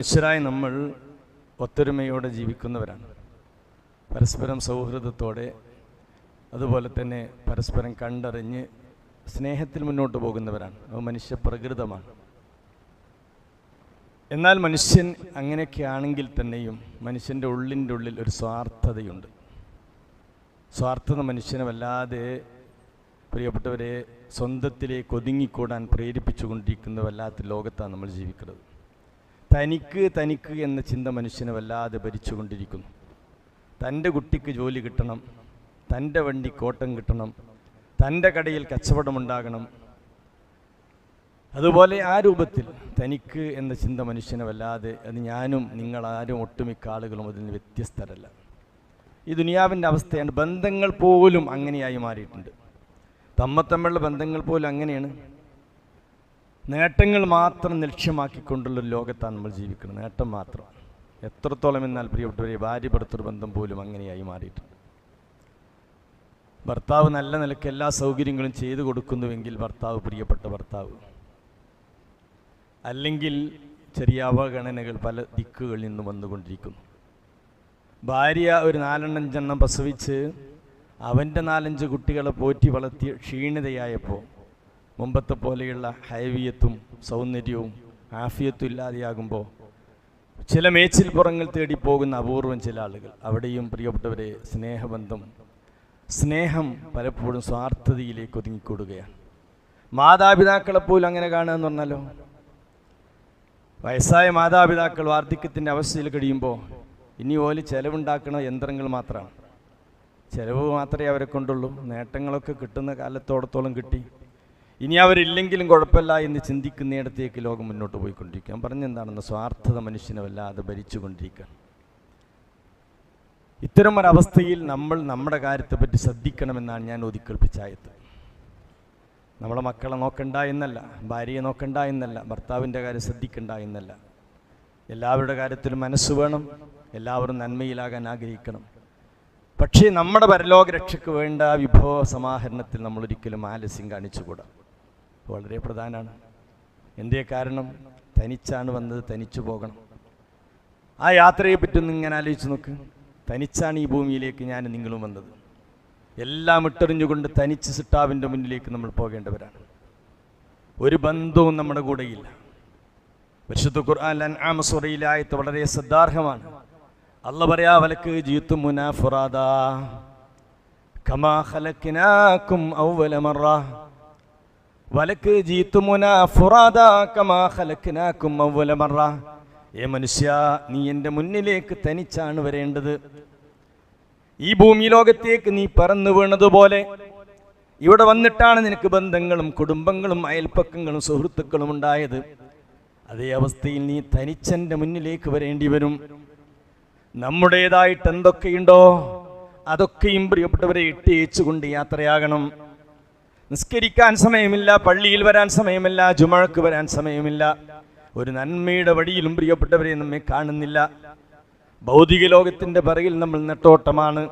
മനുഷ്യരായി നമ്മൾ ഒത്തൊരുമയോടെ ജീവിക്കുന്നവരാണ്. പരസ്പരം സൗഹൃദത്തോടെ അതുപോലെ തന്നെ പരസ്പരം കണ്ടറിഞ്ഞ് സ്നേഹത്തിൽ മുന്നോട്ട് പോകുന്നവരാണ്. അത് മനുഷ്യ പ്രകൃതമാണ് എന്നാൽ മനുഷ്യൻ അങ്ങനെയൊക്കെ ആണെങ്കിൽ തന്നെയും മനുഷ്യന്റെ ഉള്ളിന്റെ ഉള്ളിൽ ഒരു സ്വാർത്ഥതയുണ്ട്. സ്വാർത്ഥത മനുഷ്യനെ വല്ലാതെ പ്രിയപ്പെട്ടവരെ സ്വന്തത്തിലേക്ക് ഒതുങ്ങിക്കൂടാൻ പ്രേരിപ്പിച്ചുകൊണ്ടിരിക്കുന്ന വല്ലാത്ത ലോകത്താണ് നമ്മൾ ജീവിക്കുന്നത്. തനിക്ക് തനിക്ക് എന്ന ചിന്ത മനുഷ്യനെ വല്ലാതെ ഭരിച്ചുകൊണ്ടിരിക്കുന്നു. തന്റെ കുട്ടിക്ക് ജോലി കിട്ടണം തന്റെ വണ്ടി കോട്ടം കിട്ടണം തന്റെ കടയിൽ കച്ചവടമുണ്ടാകണം. അതുപോലെ ആ രൂപത്തിൽ തനിക്ക് എന്ന ചിന്ത മനുഷ്യനെ വല്ലാതെ അത് ഞാനും നിങ്ങളാരും ഒട്ടുമിക്ക ആളുകളും അതിൽ നിന്ന് വ്യത്യസ്തരല്ല. ഈ ദുനിയാവിന്റെ അവസ്ഥയാണ് ബന്ധങ്ങൾ പോലും അങ്ങനെയായി മാറിയിട്ടുണ്ട്. തമ്മ തമ്മിലുള്ള ബന്ധങ്ങൾ പോലും അങ്ങനെയാണ്. നേട്ടങ്ങൾ മാത്രം ലക്ഷ്യമാക്കിക്കൊണ്ടുള്ള ലോകത്താണ് നമ്മൾ ജീവിക്കുന്നത്. നേട്ടം മാത്രം. എത്രത്തോളം എന്നാൽ പ്രിയപ്പെട്ടവരെ ഭാര്യ ഭർത്തൃ ബന്ധം പോലും അങ്ങനെയായി മാറിയിട്ടുണ്ട്. ഭർത്താവ് നല്ല നിലയ്ക്ക് എല്ലാ സൗകര്യങ്ങളും ചെയ്തു കൊടുക്കുന്നുവെങ്കിൽ ഭർത്താവ് പ്രിയപ്പെട്ട ഭർത്താവ്. അല്ലെങ്കിൽ ചെറിയ അവഗണനകൾ പല ദിക്കുകളിൽ നിന്നും വന്നുകൊണ്ടിരിക്കുന്നു. ഭാര്യ ഒരു നാലെണ്ണഞ്ചെണ്ണം പ്രസവിച്ച് അവന്റെ നാലഞ്ച് കുട്ടികളെ പോറ്റി വളർത്തിയ ക്ഷീണിതയായപ്പോൾ മുമ്പത്തെ പോലെയുള്ള ഹൈവിയത്തും സൗന്ദര്യവും ആഫിയത്തും ഇല്ലാതെയാകുമ്പോൾ ചില മേച്ചിൽ പുറങ്ങൾ തേടി പോകുന്ന അപൂർവം ചില ആളുകൾ അവിടെയും പ്രിയപ്പെട്ടവരെ സ്നേഹബന്ധം സ്നേഹം പലപ്പോഴും സ്വാർത്ഥതയിലേക്ക് ഒതുങ്ങിക്കൂടുകയാണ്. മാതാപിതാക്കളെ പോലും അങ്ങനെ കാണുക എന്ന് പറഞ്ഞാലോ? വയസ്സായ മാതാപിതാക്കൾ വാർദ്ധക്യത്തിന്റെ അവസ്ഥയിൽ കഴിയുമ്പോൾ ഇനി ഓൽ ചെലവുണ്ടാക്കുന്ന യന്ത്രങ്ങൾ മാത്രമാണ്. ചിലവ് മാത്രമേ അവരെ കൊണ്ടുള്ളൂ. നേട്ടങ്ങളൊക്കെ കിട്ടുന്ന കാലത്തോടത്തോളം കിട്ടി. ഇനി അവരില്ലെങ്കിലും കുഴപ്പമില്ല എന്ന് ചിന്തിക്കുന്നിടത്തേക്ക് ലോകം മുന്നോട്ട് പോയിക്കൊണ്ടിരിക്കുക പറഞ്ഞെന്താണെന്ന് സ്വാർത്ഥത മനുഷ്യനെ വല്ലാതെ ഭരിച്ചുകൊണ്ടിരിക്കുക ഇത്തരം ഒരവസ്ഥയിൽ നമ്മൾ നമ്മുടെ കാര്യത്തെ കാര്യത്തെപ്പറ്റി ശ്രദ്ധിക്കണമെന്നാണ് ഞാൻ ഒതുക്കൽപ്പിച്ചായത് നമ്മളെ മക്കളെ നോക്കണ്ട എന്നല്ല ഭാര്യയെ നോക്കണ്ട എന്നല്ല ഭർത്താവിന്റെ കാര്യം ശ്രദ്ധിക്കണ്ട എന്നല്ല. എല്ലാവരുടെ കാര്യത്തിലും മനസ്സ് വേണം എല്ലാവരും നന്മയിലാകാൻ ആഗ്രഹിക്കണം. പക്ഷേ നമ്മുടെ പരലോക രക്ഷയ്ക്ക് വേണ്ട വിഭവ സമാഹരണത്തിൽ നമ്മൾ ഒരിക്കലും ആലസ്യം കാണിച്ചുകൂടാ. വളരെ പ്രധാനമാണ് എന്തേ കാരണം? തനിച്ചാണ് വന്നത് തനിച്ചു പോകണം. ആ യാത്രയെ പറ്റി ഒന്ന് ഇങ്ങനെ ആലോചിച്ച് നോക്ക്. തനിച്ചാണ് ഈ ഭൂമിയിലേക്ക് ഞാൻ നിങ്ങളും വന്നത്. എല്ലാം ഇട്ടെറിഞ്ഞുകൊണ്ട് തനിച്ച് സിട്ടാവിന്റെ മുന്നിലേക്ക് നമ്മൾ പോകേണ്ടവരാണ്. ഒരു ബന്ധവും നമ്മുടെ കൂടെയില്ല. പരിശുദ്ധ ഖുർആൻ ആമസുറയിലായത് വളരെ ശ്രദ്ധാർഹമാണ്. അല്ല പറയാ വലക്ക് ജീത്തു മുനാഫുറാദ കമാ ഹലക്കിനാക്കും ഔവലമറ മറ. വലക്ക് ജീത്തു മുനാഫുറാദ കമാ ഖലഖനാകും അവ്വല മറ. ഏ മനുഷ്യ നീ എന്റെ മുന്നിലേക്ക് തനിച്ചാണ് വരേണ്ടത്. ഈ ഭൂമി ലോകത്തേക്ക് നീ പറന്നു വീണതുപോലെ ഇവിടെ വന്നിട്ടാണ് നിനക്ക് ബന്ധങ്ങളും കുടുംബങ്ങളും അയൽപ്പക്കങ്ങളും സുഹൃത്തുക്കളും ഉണ്ടായത്. അതേ അവസ്ഥയിൽ നീ തനിച്ചെന്റെ മുന്നിലേക്ക് വരേണ്ടി വരും. നമ്മുടേതായിട്ട് എന്തൊക്കെയുണ്ടോ അതൊക്കെയും പ്രിയപ്പെട്ടവരെ ഇട്ടേച്ചുകൊണ്ട് യാത്രയാകണം. നിസ്കരിക്കാൻ സമയമില്ല പള്ളിയിൽ വരാൻ സമയമില്ല ജുമഴക്ക് വരാൻ സമയമില്ല. ഒരു നന്മയുടെ വഴിയിലും പ്രിയപ്പെട്ടവരെ നമ്മെ കാണുന്നില്ല. ഭൗതിക ലോകത്തിന്റെ പിറകിൽ നമ്മൾ നെട്ടോട്ടമാണ്.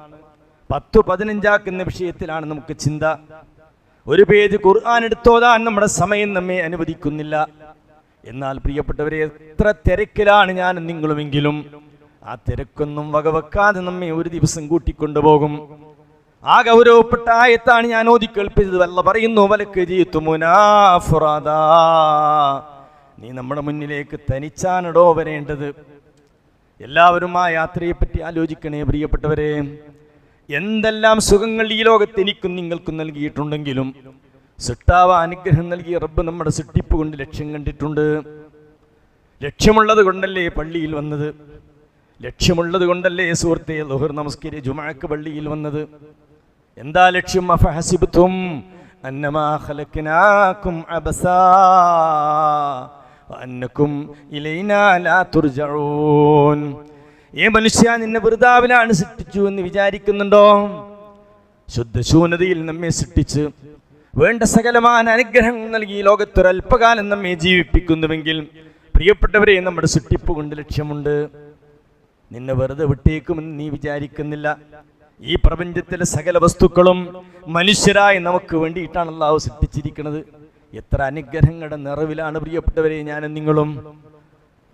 പത്ത് പതിനഞ്ചാക്കുന്ന വിഷയത്തിലാണ് നമുക്ക് ചിന്ത. ഒരു പേജ് ഖുർആൻ നമ്മുടെ സമയം നമ്മെ അനുവദിക്കുന്നില്ല. എന്നാൽ പ്രിയപ്പെട്ടവരെ എത്ര തിരക്കിലാണ് ഞാൻ നിങ്ങളുമെങ്കിലും ആ തിരക്കൊന്നും വകവെക്കാതെ നമ്മെ ഒരു ദിവസം കൂട്ടിക്കൊണ്ടുപോകും. ആ ഗൗരവപ്പെട്ട ആയത്താണ് ഞാൻ ഓതി കേൾപ്പിച്ചത് വല്ല പറയുന്നു വലക്ക് ജീത്തു നീ നമ്മുടെ മുന്നിലേക്ക് തനിച്ചാണടോ വരേണ്ടത്. എല്ലാവരും ആ യാത്രയെപ്പറ്റി ആലോചിക്കണേ പ്രിയപ്പെട്ടവരെ. എന്തെല്ലാം സുഖങ്ങൾ ഈ ലോകത്ത് എനിക്കും നിങ്ങൾക്കും നൽകിയിട്ടുണ്ടെങ്കിലും സിട്ടാവ അനുഗ്രഹം നൽകിയ റബ്ബ് നമ്മുടെ സിട്ടിപ്പ് കൊണ്ട് ലക്ഷ്യം കണ്ടിട്ടുണ്ട്. ലക്ഷ്യമുള്ളത് കൊണ്ടല്ലേ പള്ളിയിൽ വന്നത്? ലക്ഷ്യമുള്ളത് കൊണ്ടല്ലേ സുഹൃത്തെ ലുഹർ നമസ്കരി ജുമാക്ക് പള്ളിയിൽ വന്നത്? എന്താ ലക്ഷ്യം? അഫഹസിബത്തും ഇലൈനാ ലാ തുർജഊൻ. ഏ മനുഷ്യ നിന്നെ വൃതാവിലാണ് സൃഷ്ടിച്ചു എന്ന് വിചാരിക്കുന്നുണ്ടോ? ശുദ്ധശൂന്യതയിൽ നമ്മെ സൃഷ്ടിച്ച് വേണ്ട സകലമായ അനുഗ്രഹം നൽകി ലോകത്തൊരൽപകാലം നമ്മെ ജീവിപ്പിക്കുന്നുവെങ്കിൽ പ്രിയപ്പെട്ടവരെ നമ്മുടെ സൃഷ്ടിപ്പ് കൊണ്ട് ലക്ഷ്യമുണ്ട്. നിന്നെ വെറുതെ വിട്ടേക്കുമെന്ന് നീ വിചാരിക്കുന്നില്ല. ഈ പ്രപഞ്ചത്തിലെ സകല വസ്തുക്കളും മനുഷ്യരായി നമുക്ക് വേണ്ടിയിട്ടാണ് അള്ളാഹു സൃഷ്ടിച്ചിരിക്കുന്നത്. എത്ര അനുഗ്രഹങ്ങളുടെ നിറവിലാണ് പ്രിയപ്പെട്ടവരെ ഞാനും നിങ്ങളും.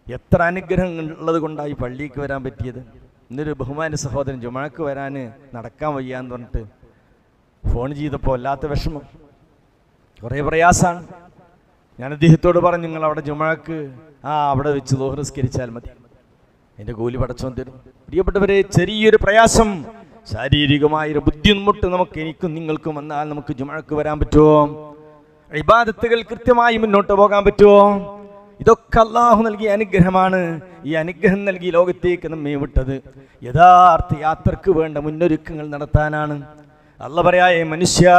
എത്ര അനുഗ്രഹങ്ങൾ ഉള്ളത് കൊണ്ടാണ് ഈ പള്ളിക്ക് വരാൻ പറ്റിയത്? ഇന്നൊരു ബഹുമാന സഹോദരൻ ജുമഴക്ക് വരാൻ നടക്കാൻ വയ്യാന്ന് പറഞ്ഞിട്ട് ഫോൺ ചെയ്തപ്പോൾ വല്ലാത്ത വിഷമം. കുറേ പ്രയാസമാണ് ഞാൻ അദ്ദേഹത്തോട് പറഞ്ഞു നിങ്ങൾ അവിടെ ജുമഴക്ക് ആ അവിടെ വെച്ച് ദോഹരസ്കരിച്ചാൽ മതി. എന്റെ കൂലി പടച്ചോൻ തരും. പ്രിയപ്പെട്ടവരെ ചെറിയൊരു പ്രയാസം ശാരീരികമായൊരു ബുദ്ധിമുട്ട് നമുക്ക് എനിക്കും നിങ്ങൾക്കും വന്നാൽ നമുക്ക് ജുമഴക്ക് വരാൻ പറ്റുമോ? ഇബാദത്തുകൾ കൃത്യമായി മുന്നോട്ട് പോകാൻ പറ്റുമോ? ഇതൊക്കെ അള്ളാഹു നൽകിയ അനുഗ്രഹമാണ്. ഈ അനുഗ്രഹം നൽകി ലോകത്തേക്ക് നമ്മെ വിട്ടത്. യഥാർത്ഥ യാത്രയ്ക്ക് വേണ്ട മുന്നൊരുക്കങ്ങൾ നടത്താനാണ്. അല്ല പറയായ മനുഷ്യ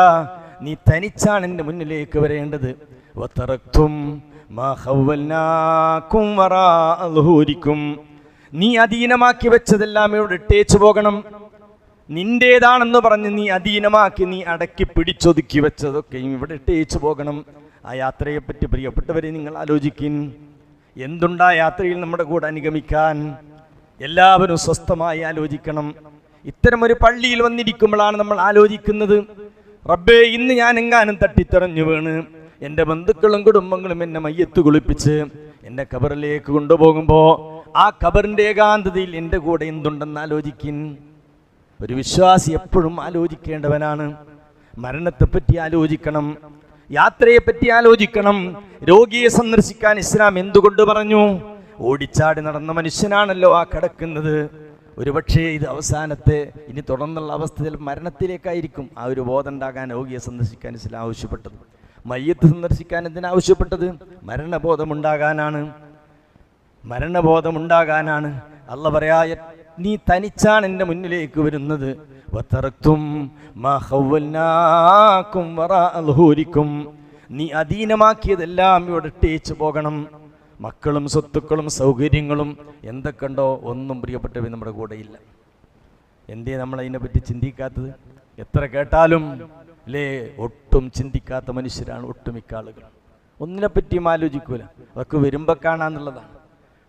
നീ തനിച്ചാണ് എന്റെ മുന്നിലേക്ക് വരേണ്ടത്. നീ അധീനമാക്കി വെച്ചതെല്ലാം ഇവിടെ ഇട്ടേച്ചു പോകണം. നിന്റേതാണെന്ന് പറഞ്ഞ് നീ അധീനമാക്കി നീ അടക്കി പിടിച്ചൊതുക്കി വെച്ചതൊക്കെയും ഇവിടെ ഇട്ടേച്ചു പോകണം. ആ യാത്രയെപ്പറ്റി പ്രിയപ്പെട്ടവരെ നിങ്ങൾ ആലോചിക്കിൻ. എന്തുണ്ടാ യാത്രയിൽ നമ്മുടെ കൂടെ അനുഗമിക്കാൻ? എല്ലാവരും സ്വസ്ഥമായി ആലോചിക്കണം. ഇത്തരം ഒരു പള്ളിയിൽ വന്നിരിക്കുമ്പോഴാണ് നമ്മൾ ആലോചിക്കുന്നത്. റബ്ബേ ഇന്ന് ഞാൻ എങ്ങാനും തട്ടിത്തെറഞ്ഞു വീണ്. എന്റെ ബന്ധുക്കളും കുടുംബങ്ങളും എന്നെ മയ്യത്ത് കുളിപ്പിച്ച് എന്റെ കബറിലേക്ക് കൊണ്ടുപോകുമ്പോൾ ആ കബറിന്റെ ഏകാന്തതയിൽ എന്റെ കൂടെ എന്തുണ്ടെന്ന് ആലോചിക്കിൻ. ഒരു വിശ്വാസി എപ്പോഴും ആലോചിക്കേണ്ടവനാണ്. മരണത്തെപ്പറ്റി ആലോചിക്കണം യാത്രയെപ്പറ്റി ആലോചിക്കണം. രോഗിയെ സന്ദർശിക്കാൻ ഇസ്ലാം എന്തുകൊണ്ട് പറഞ്ഞു? ഓടിച്ചാടി നടന്ന മനുഷ്യനാണല്ലോ ആ കിടക്കുന്നത്. ഒരുപക്ഷേ ഇത് അവസാനത്തെ ഇനി തുടർന്നുള്ള അവസ്ഥയിൽ മരണത്തിലേക്കായിരിക്കും ആ ഒരു ബോധം ഉണ്ടാകാൻ രോഗിയെ സന്ദർശിക്കാൻ ഇസ്ലാം ആവശ്യപ്പെട്ടത്. മയ്യത്ത് സന്ദർശിക്കാൻ എന്തിനാവശ്യപ്പെട്ടത് മരണബോധമുണ്ടാകാനാണ്. മരണബോധമുണ്ടാകാനാണ്. അല്ല പറയാ നീ തനിച്ചാണ് എന്റെ മുന്നിലേക്ക് വരുന്നത്. നീ അധീനമാക്കിയതെല്ലാം ഇവിടെ ഇട്ടേച്ചു പോകണം. മക്കളും സ്വത്തുക്കളും സൗകര്യങ്ങളും എന്തൊക്കെയുണ്ടോ ഒന്നും പ്രിയപ്പെട്ടവ നമ്മുടെ കൂടെയില്ല എന്തേ നമ്മൾ അതിനെപ്പറ്റി ചിന്തിക്കാത്തത്? എത്ര കേട്ടാലും അല്ലേ ഒട്ടും ചിന്തിക്കാത്ത മനുഷ്യരാണ് ഒട്ടുമിക്ക ആളുകൾ ഒന്നിനെപ്പറ്റിയും ആലോചിക്കൂല. അതൊക്കെ വരുമ്പോൾ കാണാന്നുള്ളതാണ്.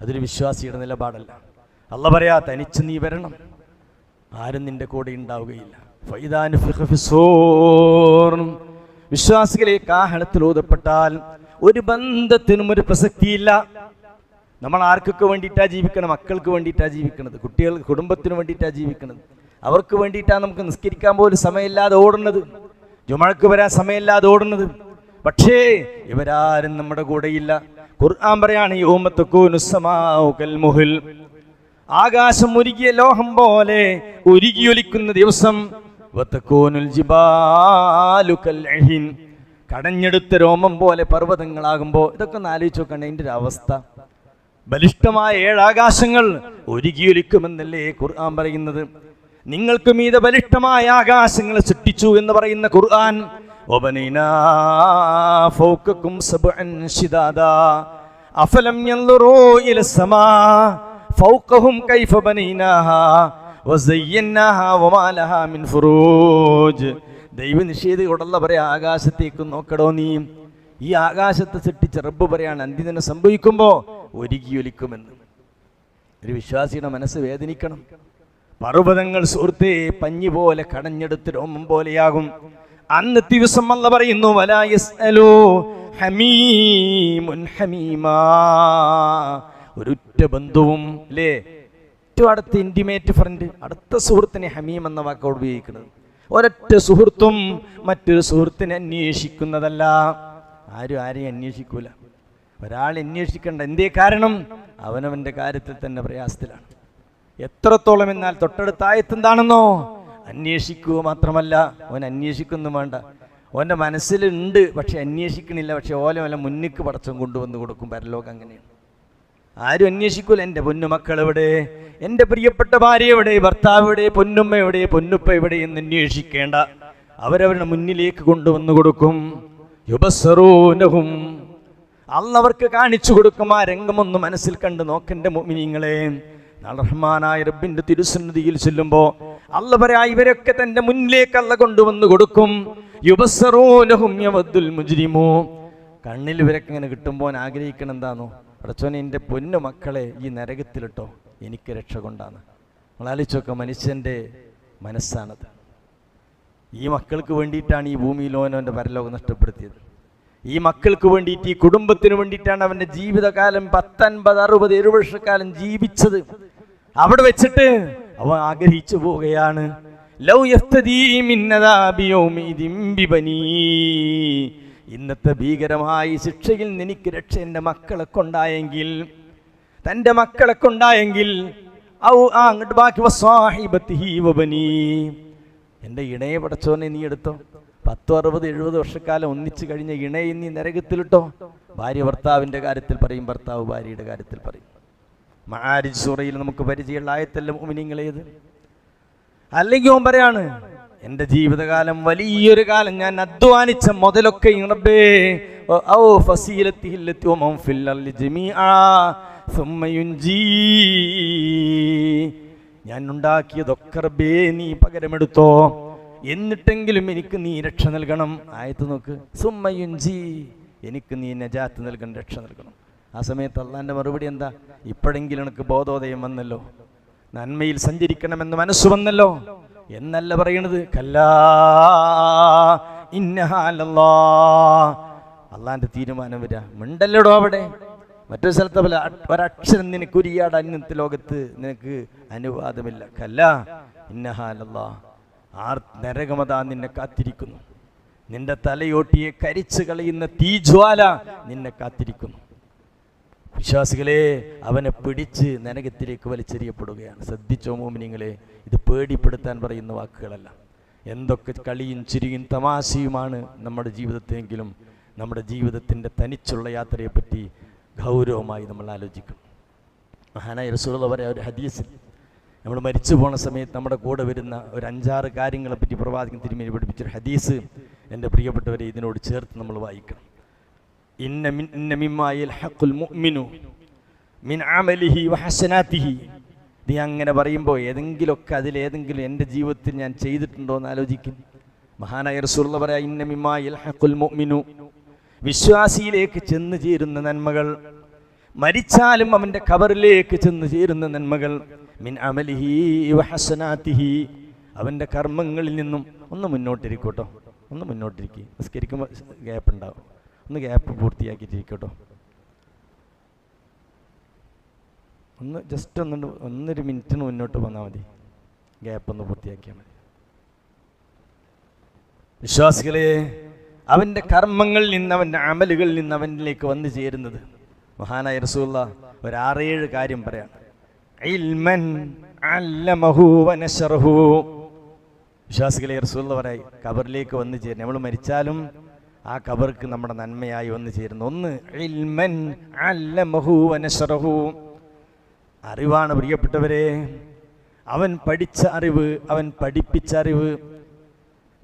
അതൊരു വിശ്വാസിയുടെ നിലപാടല്ല. അല്ല പറയാ തനിച്ച് നീ വരണം. ആരും നിന്റെ കൂടെ ഉണ്ടാവുകയില്ല. വിശ്വാസികളെ കാഹളത്തിൽ ഓതപ്പെട്ടാൽ ഒരു ബന്ധത്തിനും ഒരു പ്രസക്തിയില്ല. നമ്മൾ ആർക്കൊക്കെ വേണ്ടിയിട്ടാ ജീവിക്കണം മക്കൾക്ക് വേണ്ടിയിട്ടാ ജീവിക്കുന്നത് കുട്ടികൾ കുടുംബത്തിന് വേണ്ടിയിട്ടാ ജീവിക്കുന്നത് അവർക്ക് വേണ്ടിയിട്ടാണ് നമുക്ക് നിസ്കരിക്കാൻ പോലും സമയമില്ലാതെ ഓടുന്നത്? ജുമഴക്ക് വരാൻ സമയമില്ലാതെ ഓടുന്നത്? പക്ഷേ ഇവരാരും നമ്മുടെ കൂടെയില്ല. ഖുർആൻ പറയാണ് ഈ മുഹിൽ. ആകാശം ഉരുകിയ ലോഹം പോലെ ഉരുകിയൊലിക്കുന്ന ദിവസം കടഞ്ഞെടുത്ത രോമം പോലെ പർവതങ്ങളാകുമ്പോൾ ഇതൊക്കെ ഒന്ന് ആലോചിച്ച് നോക്കണ്ട എന്റെ ഒരു അവസ്ഥ. ബലിഷ്ടമായ ഏഴാകാശങ്ങൾ ഒരുകിയൊലിക്കുമെന്നല്ലേ ഖുർആൻ പറയുന്നത്. നിങ്ങൾക്ക് മീത ബലിഷ്ടമായ ആകാശങ്ങൾ സൃഷ്ടിച്ചു എന്ന് പറയുന്ന ഖുർആൻ അഫലം فوقكم سبعا شدادا أفلم ينظروا إلى السماء فوقهم كيف بنيناها وزيناها وما لها من فروج ദൈവനിഷേധിയോടുള്ള പറയാ ആകാശത്തേക്ക് നോക്കടോ നീ ഈ ആകാശത്തെ സൃഷ്ടിച്ച റബ്ബ് പറയാണ് അന്തിദിനം സംഭവിക്കുമ്പോൾ ഒരുകിയൊലിക്കുമെന്ന് ഒരു വിശ്വാസിയുടെ മനസ്സ് വേദനിക്കണം പർവ്വതങ്ങൾ സുഹൃത്തെ പഞ്ഞി പോലെ കടഞ്ഞെടുത്ത് രോമം പോലെയാകും അന്ന് ദിവസം അല്ല പറയുന്നു വലാ യസ്അലു ഹമീമുൻ ഹമീമാ ഒരുറ്റ ബന്ധുവും അല്ലേ ഏറ്റവും അടുത്ത ഇന്റിമേറ്റ് ഫ്രണ്ട് അടുത്ത സുഹൃത്തിനെ ഹമീം എന്ന വാക്കോട് ഉപയോഗിക്കുന്നത്. ഒരൊറ്റ സുഹൃത്തും മറ്റൊരു സുഹൃത്തിനെ അന്വേഷിക്കുന്നതല്ല. ആരും ആരെയും അന്വേഷിക്കൂല. ഒരാൾ അന്വേഷിക്കേണ്ട എന്തേ കാരണം? അവനവന്റെ കാര്യത്തിൽ തന്നെ പ്രയാസത്തിലാണ്. എത്രത്തോളം എന്നാൽ തൊട്ടടുത്ത ആയത്തെന്താണെന്നോ അന്വേഷിക്കുക മാത്രമല്ല അവൻ അന്വേഷിക്കുന്നു വേണ്ട. അവന്റെ മനസ്സിലുണ്ട് പക്ഷെ അന്വേഷിക്കണില്ല. പക്ഷെ ഓല വല്ല മുന്നിക്ക് പടച്ചം കൊണ്ടുവന്ന് കൊടുക്കും. പരലോകം അങ്ങനെയാണ്. ആരും അന്വേഷിക്കൂല. എന്റെ പൊന്നുമക്കൾ എവിടെ എന്റെ പ്രിയപ്പെട്ട ഭാര്യ എവിടെ ഭർത്താവ് എവിടെ പൊന്നുമ്മ എവിടെ പൊന്നുപ്പ എവിടെ എന്ന് അന്വേഷിക്കേണ്ട. അവരവരുടെ മുന്നിലേക്ക് കൊണ്ടുവന്നു കൊടുക്കും. അള്ളവർക്ക് കാണിച്ചു കൊടുക്കും ആ രംഗമൊന്ന് മനസ്സിൽ കണ്ട് നോക്കന്റെ മോമിനിങ്ങളെ. റഹ്മാനായ റബ്ബിന്റെ തിരുസന്നിധിയിൽ ചെല്ലുമ്പോൾ അല്ല പറയാ ഇവരൊക്കെ തന്റെ മുന്നിലേക്ക് അല്ല കൊണ്ടുവന്ന് കൊടുക്കും. യുബസറൂനഹും യവദ്ദുൽ മുജ്രിമൂ. കണ്ണിൽ ഇവരൊക്കെ ഇങ്ങനെ കിട്ടുമ്പോൾ ആഗ്രഹിക്കണം എന്താണോ അടച്ചോനെ എന്റെ പൊന്നു മക്കളെ ഈ നരകത്തിലിട്ടോ എനിക്ക് രക്ഷ കൊണ്ടാണ് നമ്മളാലോചിച്ചൊക്കെ മനുഷ്യന്റെ മനസ്സാണത്. ഈ മക്കൾക്ക് വേണ്ടിയിട്ടാണ് ഈ ഭൂമിയിൽ ഓനോന്റെ പരലോകം നഷ്ടപ്പെടുത്തിയത്. ഈ മക്കൾക്ക് വേണ്ടിയിട്ട് ഈ കുടുംബത്തിന് വേണ്ടിയിട്ടാണ് അവന്റെ ജീവിതകാലം പത്തൊൻപത് അറുപത് ഏഴു വർഷക്കാലം ജീവിച്ചത്. അവിടെ വെച്ചിട്ട് അവൻ ആഗ്രഹിച്ചു പോവുകയാണ്. ലൗ യസ്തീ അദാബി ബിബനീ. ഇന്നത്തെ ഭീകരമായ ശിക്ഷയിൽ നിന്ന് എനിക്ക് രക്ഷ എന്റെ മക്കളെ കൊണ്ടായെങ്കിൽ തന്റെ മക്കളെ കൊണ്ടായെങ്കിൽ ഔ ആ അങ്ങോട്ട് ബാക്കി എന്റെ ഇണയെ പടച്ചോനെ നീ എടുത്തോ. പത്തോ അറുപത് എഴുപത് വർഷക്കാലം ഒന്നിച്ചു കഴിഞ്ഞ ഇണയെ നീ നരകത്തിലിട്ടോ. ഭാര്യ ഭർത്താവിന്റെ കാര്യത്തിൽ പറയും ഭർത്താവ് ഭാര്യയുടെ കാര്യത്തിൽ പറയും. മാരിജ് സൂറയിൽ നമുക്ക് പരിചയമുള്ള ആയത്തല്ല മുമിനിങ്ങളേത് അല്ലെങ്കിൽ ഓൻ പറയാണ് എന്റെ ജീവിതകാലം വലിയൊരു കാലം ഞാൻ അധ്വാനിച്ച മുതലൊക്കെ ഞാൻ ഉണ്ടാക്കിയതൊക്കെ റബ്ബേ നീ പകരമെടുത്തോ. എന്നിട്ടെങ്കിലും എനിക്ക് നീ രക്ഷ നൽകണം. ആയത്ത് നോക്ക്. സുമ്മയുഞ്ചി എനിക്ക് നീ നജാത്ത് നൽകണം രക്ഷ നൽകണം. ആ സമയത്ത് അള്ളാന്റെ മറുപടി എന്താ? ഇപ്പോഴെങ്കിലും എനിക്ക് ബോധോദയം വന്നല്ലോ. നന്മയിൽ സഞ്ചരിക്കണമെന്ന് മനസ്സ് വന്നല്ലോ. എന്നല്ല പറയണത്? അള്ളാന്റെ തീരുമാനം വരാ. മിണ്ടല്ലടോ അവിടെ? മറ്റൊരു സ്ഥലത്തെ പോലെ ഒരക്ഷരം നിനക്ക് ഉരിയാടാൻ ഇന്നത്തെ ലോകത്ത് നിനക്ക് അനുവാദമില്ല. കല്ല ഇന്നഹാലല്ലാ. ആർ നരകമതാ നിന്നെ കാത്തിരിക്കുന്നു. നിന്റെ തലയോട്ടിയെ കരിച്ചു കളയുന്ന തീജ്വാല നിന്നെ കാത്തിരിക്കുന്നു. വിശ്വാസികളെ അവനെ പിടിച്ച് നനകത്തിലേക്ക് വലിച്ചെറിയപ്പെടുകയാണ്. ശ്രദ്ധിച്ചോ മോമിനിങ്ങളെ ഇത് പേടിപ്പെടുത്താൻ പറയുന്ന വാക്കുകളല്ല. എന്തൊക്കെ കളിയും ചിരിയും തമാശയുമാണ് നമ്മുടെ ജീവിതത്തെങ്കിലും നമ്മുടെ ജീവിതത്തിന്റെ തനിച്ചുള്ള യാത്രയെപ്പറ്റി ഗൗരവമായി നമ്മൾ ആലോചിക്കും. മഹാനായ റസൂലുള്ള പറയാ ഒരു ഹദീസിൽ നമ്മൾ മരിച്ചു പോണ സമയത്ത് നമ്മുടെ കൂടെ വരുന്ന ഒരു അഞ്ചാറ് കാര്യങ്ങളെപ്പറ്റി പ്രവാചകൻ തിരുമേനി പഠിപ്പിച്ചൊരു ഹദീസ് എന്റെ പ്രിയപ്പെട്ടവരെ ഇതിനോട് ചേർത്ത് നമ്മൾ വായിക്കണം. ഇന്ന മിൻ ഇന്ന മിമ്മാ യൽഹഖുൽ മുഅ്മിനു മിൻ അമലിഹി വഹസനാത്തിഹി നീ അങ്ങനെ പറയുമ്പോൾ ഏതെങ്കിലുമൊക്കെ അതിലേതെങ്കിലും എന്റെ ജീവിതത്തിൽ ഞാൻ ചെയ്തിട്ടുണ്ടോ എന്ന് ആലോചിക്കും. മഹാനായ റസൂള്ള പറയാ ഇന്ന മിമ്മാ യൽഹഖുൽ മുഅ്മിനു. വിശ്വാസിയിലേക്ക് ചെന്ന് ചേരുന്ന നന്മകൾ മരിച്ചാലും അവന്റെ കബറിലേക്ക് ചെന്ന് ചേരുന്ന നന്മകൾ മിൻ അമലിഹി വഹസനാത്തിഹി. അവന്റെ കർമ്മങ്ങളിൽ നിന്നും ഒന്ന് മുന്നോട്ടിരിക്കോട്ടോ ഒന്ന് മുന്നോട്ടിരിക്കുക നിസ്കരിക്കുമ്പോൾ ഗ്യാപ്പ് ഉണ്ടാവും. ഒന്ന് ഗ്യാപ്പ് പൂർത്തിയാക്കിയിട്ടിരിക്കട്ടോ. ഒന്ന് ജസ്റ്റ് ഒന്ന് ഒന്നൊരു മിനിറ്റിന് മുന്നോട്ട് വന്നാൽ മതി. ഗ്യാപ്പ് ഒന്ന് പൂർത്തിയാക്കിയാൽ മതി. വിശ്വാസികളെ അവന്റെ കർമ്മങ്ങളിൽ നിന്ന് അവന്റെ അമലുകളിൽ നിന്ന് അവനിലേക്ക് വന്നു ചേരുന്നത്. മഹാനായ റസൂള്ള ഒരു ആറേഴ് കാര്യം പറയാം വിശ്വാസികളെ റസൂള്ള പറയായി കബറിലേക്ക് വന്നു ചേരുന്നു. നമ്മൾ മരിച്ചാലും ആ കബർക്ക് നമ്മുടെ നന്മയായി വന്നു ചേരുന്നു. ഒന്ന് ഇൽമൻ അല്ലമഹു അറിവാണ് പ്രിയപ്പെട്ടവരെ. അവൻ പഠിച്ച അറിവ് അവൻ പഠിപ്പിച്ച അറിവ്.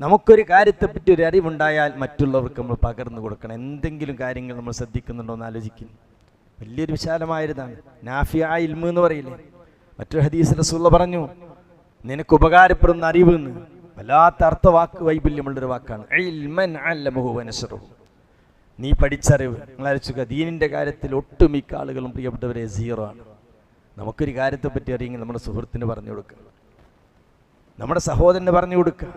നമുക്കൊരു കാര്യത്തെപ്പറ്റി ഒരു അറിവുണ്ടായാൽ മറ്റുള്ളവർക്ക് നമ്മൾ പകർന്നു കൊടുക്കണം. എന്തെങ്കിലും കാര്യങ്ങൾ നമ്മൾ ശ്രദ്ധിക്കുന്നുണ്ടോ എന്ന് ആലോചിക്കും. വലിയൊരു വിശാലമായതാണ്. നാഫിയ ഇൽമു എന്ന് പറയില്ലേ? മറ്റൊരു ഹദീസ് റസൂള്ള പറഞ്ഞു നിനക്ക് ഉപകാരപ്പെടുന്ന അറിവ് എന്ന്. വല്ലാത്ത അർത്ഥവാക്ക് വൈബല്യമുള്ളൊരു വാക്കാണ്. നീ പഠിച്ചറിവ് നിങ്ങൾ ആലോചിക്കുക ദീനിന്റെ കാര്യത്തിൽ ഒട്ടുമിക്ക ആളുകളും പ്രിയപ്പെട്ടവരെ സീറോ ആണ്. നമുക്കൊരു കാര്യത്തെ പറ്റി അറിയെങ്കിൽ നമ്മുടെ സുഹൃത്തിന് പറഞ്ഞു കൊടുക്കുക. നമ്മുടെ സഹോദരന് പറഞ്ഞു കൊടുക്കുക.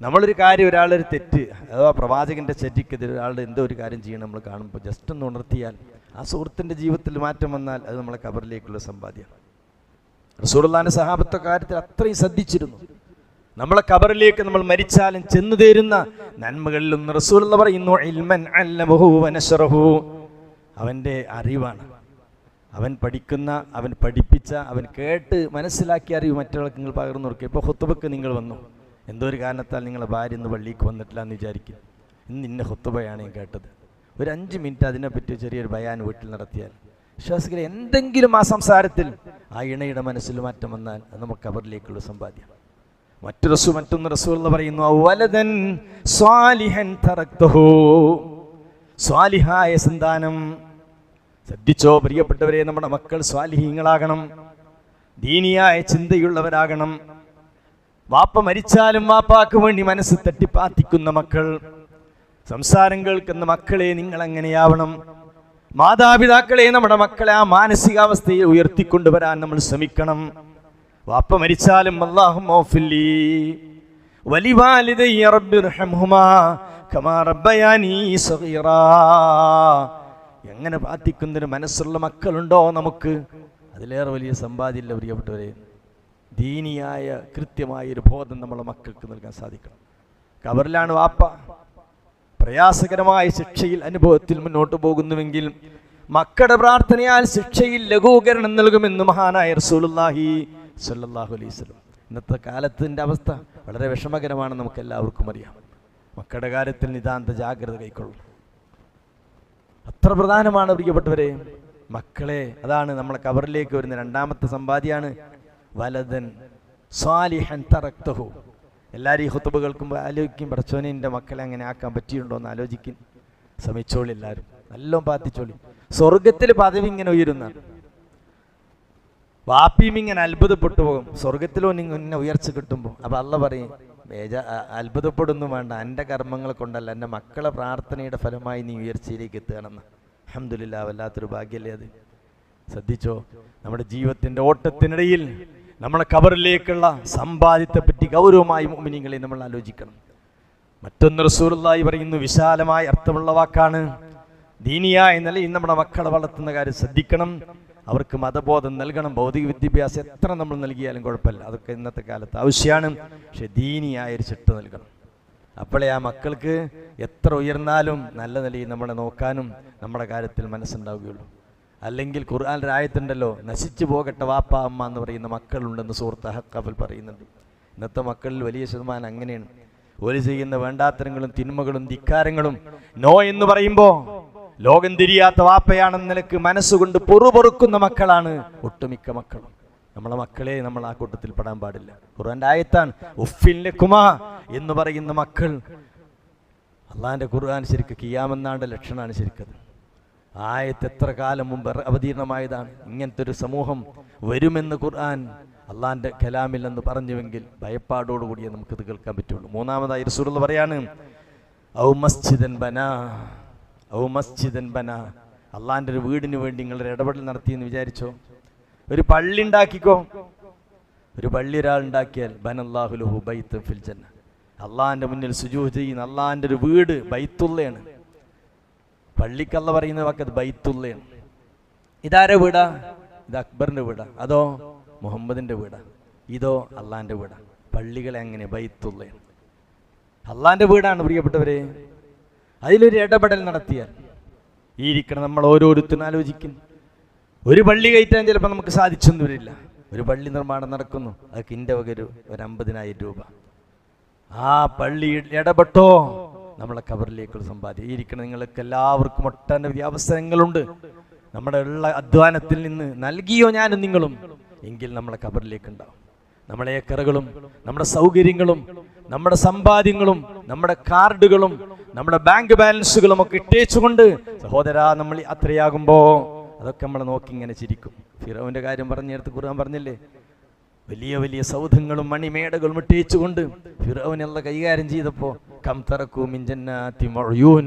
നമ്മളൊരു കാര്യം ഒരാളൊരു തെറ്റ് അഥവാ പ്രവാചകന്റെ ചര്യക്കെതിരെ ഒരാളുടെ എന്തോ ഒരു കാര്യം ചെയ്യണം നമ്മൾ കാണുമ്പോൾ ജസ്റ്റ് ഒന്ന് ഉണർത്തിയാൽ ആ സുഹൃത്തിന്റെ ജീവിതത്തിൽ മാറ്റം വന്നാൽ അത് നമ്മളെ കബറിലേക്കുള്ള സമ്പാദ്യമാണ്. റസൂലുള്ളാന്റെ സഹാബത്വ കാര്യത്തിൽ അത്രയും ശ്രദ്ധിച്ചിരുന്നു. നമ്മളെ കബറിലേക്ക് നമ്മൾ മരിച്ചാലും ചെന്നു തേരുന്ന നന്മകളിൽ ഒന്ന് എന്ന് പറയുന്നു ഇൽമൻ അല്ലമഹു വനശറഹു അവന്റെ അറിവാണ്. അവൻ പഠിക്കുന്ന അവൻ പഠിപ്പിച്ച അവൻ കേട്ട് മനസ്സിലാക്കിയ അറിവ് മറ്റുള്ളവർക്ക് നിങ്ങൾ പകർന്നു കൊടുക്കുക ഇപ്പോൾ ഹുത്തുബക്ക് നിങ്ങൾ വന്നു. എന്തോ ഒരു കാരണത്താൽ നിങ്ങളെ ഭാര്യ ഇന്ന് പള്ളിക്ക് വന്നിട്ടില്ല എന്ന് വിചാരിക്കും. ഇന്ന് ഇന്ന ഹുത്തുബയാണ് ഞാൻ കേട്ടത്. ഒരു അഞ്ച് മിനിറ്റ് അതിനെപ്പറ്റി ചെറിയൊരു ബയാൻ വീട്ടിൽ നടത്തിയാൽ. വിശ്വാസികളെ എന്തെങ്കിലും ആ സംസാരത്തിൽ ആ ഇണയുടെ മനസ്സിൽ മാറ്റം വന്നാൽ നമുക്ക് അവരിലേക്കുള്ള സമ്പാദ്യം. മറ്റു റസൂ മറ്റൊന്ന് റസൂൽ എന്ന് പറയുന്നു വലതൻ സ്വാലിഹൻ തറക്തഹു. സ്വാലിഹായ സന്താനം. ശ്രദ്ധിച്ചോ പ്രിയപ്പെട്ടവരെ നമ്മുടെ മക്കൾ സ്വാലിഹീങ്ങളാകണം. ദീനിയായ ചിന്തയുള്ളവരാകണം. വാപ്പ മരിച്ചാലും വാപ്പാക്ക് വേണ്ടി മനസ്സ് തട്ടിപ്പാത്തിക്കുന്ന മക്കൾ. സംസാരം കേൾക്കുന്ന മക്കളെ നിങ്ങൾ എങ്ങനെയാവണം മാതാപിതാക്കളെ നമ്മുടെ മക്കളെ ആ മാനസികാവസ്ഥയിൽ ഉയർത്തിക്കൊണ്ടുവരാൻ നമ്മൾ ശ്രമിക്കണം. വാപ്പ മരിച്ചാലും അള്ളാഹും എങ്ങനെ പ്രാർത്ഥിക്കുന്നൊരു മനസ്സുള്ള മക്കളുണ്ടോ നമുക്ക്? അതിലേറെ വലിയ സമ്പാദ്യമില്ല പ്രിയപ്പെട്ടവരെ. ദീനിയായ കൃത്യമായ ഒരു ബോധം നമ്മളെ മക്കൾക്ക് നൽകാൻ സാധിക്കണം. കബറിലാണ് വാപ്പ. പ്രയാസകരമായ ശിക്ഷയിൽ അനുഭവത്തിൽ മുന്നോട്ട് പോകുന്നുവെങ്കിൽ മക്കളുടെ പ്രാർത്ഥനയാൽ ശിക്ഷയിൽ ലഘൂകരണം നൽകുമെന്ന് മഹാനായ റസൂലുള്ളാഹി സ്വല്ലല്ലാഹു അലൈഹി വസല്ലം. ഇന്നത്തെ കാലത്തിന്റെ അവസ്ഥ വളരെ വിഷമകരമാണെന്ന് നമുക്ക് എല്ലാവർക്കും അറിയാം. മക്കളുടെ കാര്യത്തിൽ നിതാന്ത ജാഗ്രത കൈക്കൊള്ളണം അത്ര പ്രധാനമാണ് പ്രിയപ്പെട്ടവരെ മക്കളെ അതാണ് നമ്മളെ കവറിലേക്ക് വരുന്ന രണ്ടാമത്തെ സമ്പാദ്യമാണ് വലതൻ സ്വാലിഹൻ തറക്തഹു. എല്ലാവരും ഈ ഹുത്തുബുകൾക്കും ആലോചിക്കും പടച്ചോനെ എന്റെ മക്കളെ അങ്ങനെ ആക്കാൻ പറ്റിയിട്ടുണ്ടോ? എന്ന് ആലോചിക്കും. ശ്രമിച്ചോളി എല്ലാവരും. നല്ലോണം പാത്തിച്ചോളി സ്വർഗത്തിൽ പദവി ഇങ്ങനെ ഉയരുന്നതാണ്. വാപ്പിയും ഇങ്ങനെ അത്ഭുതപ്പെട്ടു പോകും. സ്വർഗത്തിലോ നിങ്ങൾ ഇങ്ങനെ ഉയർച്ച കിട്ടുമ്പോൾ അപ്പം അല്ല പറയും അത്ഭുതപ്പെടുന്നു വേണ്ട. എന്റെ കർമ്മങ്ങൾ കൊണ്ടല്ല എന്റെ മക്കളെ പ്രാർത്ഥനയുടെ ഫലമായി നീ ഉയർച്ചയിലേക്ക് എത്തുകയാണെന്ന്. അഹമ്മദില്ല വല്ലാത്തൊരു ഭാഗ്യമല്ലേ അത്? ശ്രദ്ധിച്ചോ നമ്മുടെ ജീവിതത്തിന്റെ ഓട്ടത്തിനിടയിൽ നമ്മളെ കബറിലേക്കുള്ള സമ്പാദ്യത്തെ പറ്റി ഗൗരവമായി മുമിനിങ്ങളെ നമ്മൾ ആലോചിക്കണം. മറ്റൊന്ന് റസൂലുള്ളാഹി പറയുന്നു വിശാലമായ അർത്ഥമുള്ള വാക്കാണ്. ദീനിയായ നിലയിൽ നമ്മുടെ മക്കളെ വളർത്തുന്ന കാര്യം ശ്രദ്ധിക്കണം. അവർക്ക് മതബോധം നൽകണം ഭൗതിക വിദ്യാഭ്യാസം എത്ര നമ്മൾ നൽകിയാലും കുഴപ്പമില്ല. അതൊക്കെ ഇന്നത്തെ കാലത്ത് ആവശ്യമാണ്. പക്ഷെ ദീനിയായ ഒരു ചിട്ട് നൽകണം. അപ്പോഴേ ആ മക്കൾക്ക് എത്ര ഉയർന്നാലും നല്ല നിലയിൽ നമ്മളെ നോക്കാനും നമ്മുടെ കാര്യത്തിൽ മനസ്സുണ്ടാവുകയുള്ളൂ. അല്ലെങ്കിൽ ഖുർആൻ രായത്തുണ്ടല്ലോ നശിച്ചു പോകട്ടെ വാപ്പ അമ്മ എന്ന് പറയുന്ന മക്കളുണ്ടെന്ന് സുഹൃത്ത് അഹക്കഫൽ പറയുന്നുണ്ട്. ഇന്നത്തെ മക്കളിൽ വലിയ ശതമാനം അങ്ങനെയാണ്. ഒരു ചെയ്യുന്ന വേണ്ടാത്തരങ്ങളും തിന്മകളും ധിക്കാരങ്ങളും നോ എന്ന് പറയുമ്പോൾ ലോകം തിരിയാത്ത വാപ്പയാണെന്ന നിലയ്ക്ക് മനസ്സുകൊണ്ട് പൊറുപൊറുക്കുന്ന മക്കളാണ് ഒട്ടുമിക്ക മക്കളും. നമ്മളെ മക്കളെ നമ്മൾ ആ കൂട്ടത്തിൽ പെടാൻ പാടില്ല. ഖുർആന്റെ ആയത്താണ് ഉഫിന്റെ കുമാ എന്ന് പറയുന്ന മക്കൾ. അള്ളാന്റെ ഖുർആൻ ശരിക്കും കിയാമെന്നാണ്ട് ലക്ഷണമാണ് ശരിക്കത്. ആയത്ത് എത്ര കാലം മുമ്പ് അവതീർണമായതാണ്. ഇങ്ങനത്തെ ഒരു സമൂഹം വരുമെന്ന് ഖുർആൻ അള്ളാന്റെ കലാമിൽ എന്ന് പറഞ്ഞുവെങ്കിൽ ഭയപ്പാടോടുകൂടിയേ നമുക്കിത് കേൾക്കാൻ പറ്റുള്ളൂ. മൂന്നാമതായി റസൂൽ പറയാണ് ഔ മസ്ജിദൻ ബന ഔ മസ്ജിദൻ ബന. അള്ളാന്റെ ഒരു വീടിന് വേണ്ടി നിങ്ങളൊരു ഇടപെടൽ നടത്തി എന്ന് വിചാരിച്ചോ? ഒരു പള്ളി ഉണ്ടാക്കിക്കോ. ഒരു പള്ളി ഒരാൾ ഉണ്ടാക്കിയാൽ ബനല്ലാഹുലുഹു ബൈത്ത് ഫിൽ ജന്ന. മുന്നിൽ സുജൂ ചെയ്യുന്ന അള്ളാഹിന്റെ ഒരു വീട് ബൈത്തുള്ളയാണ്. പള്ളിക്കല്ല പറയുന്ന വാക്കത് ബൈത്തുള്ളയാണ്. ഇതാരെ വീടാ? ഇത് അക്ബറിന്റെ വീടാ. അതോ മുഹമ്മദിന്റെ വീടാ? ഇതോ അള്ളാഹിന്റെ വീടാ. പള്ളികളെ അങ്ങനെ ബൈത്തുള്ളയാണ്. അള്ളാഹിന്റെ വീടാണ് പ്രിയപ്പെട്ടവരെ. അതിലൊരു ഇടപെടൽ നടത്തിയാൽ ഈ ഇരിക്കണം നമ്മൾ ഓരോരുത്തരും ആലോചിക്കും. ഒരു പള്ളി കയറ്റാൻ ചിലപ്പോൾ നമുക്ക് സാധിച്ചൊന്നും വരില്ല. ഒരു പള്ളി നിർമ്മാണം നടക്കുന്നു. അതൊക്കെ ഇന്റെ വക ഒരു ഒരു അമ്പതിനായിരം രൂപ. ആ പള്ളി ഇടപെട്ടോ നമ്മളെ കബറിലേക്കുള്ള സമ്പാദ്യം. ഇരിക്കണം നിങ്ങൾക്ക് എല്ലാവർക്കും ഒട്ടനവധി അവസരങ്ങളുണ്ട്. നമ്മുടെ ഉള്ള അധ്വാനത്തിൽ നിന്ന് നൽകിയോ ഞാനും നിങ്ങളും? എങ്കിൽ നമ്മളെ കബറിലേക്ക് ഉണ്ടാവും നമ്മുടെ ഏക്കറുകളും നമ്മുടെ സൗകര്യങ്ങളും നമ്മുടെ സമ്പാദ്യങ്ങളും നമ്മുടെ കാർഡുകളും നമ്മുടെ ബാങ്ക് ബാലൻസുകളും ഒക്കെ ഇട്ടേച്ചുകൊണ്ട് സഹോദര നമ്മൾ അത്രയാകുമ്പോൾ അതൊക്കെ നമ്മൾ നോക്കി ഇങ്ങനെ ചിരിക്കും. ഫിറോവിന്റെ കാര്യം പറഞ്ഞെടുത്ത് ഖുർആൻ പറഞ്ഞില്ലേ? വലിയ വലിയ സൗധങ്ങളും മണിമേടകളും ഇട്ടേച്ചുകൊണ്ട് ഫിറോവിനെല്ലാം കൈകാര്യം ചെയ്തപ്പോൾ കം തറക്കൂ മിഞ്ചന്നാത്തി മൊഴിയൂൻ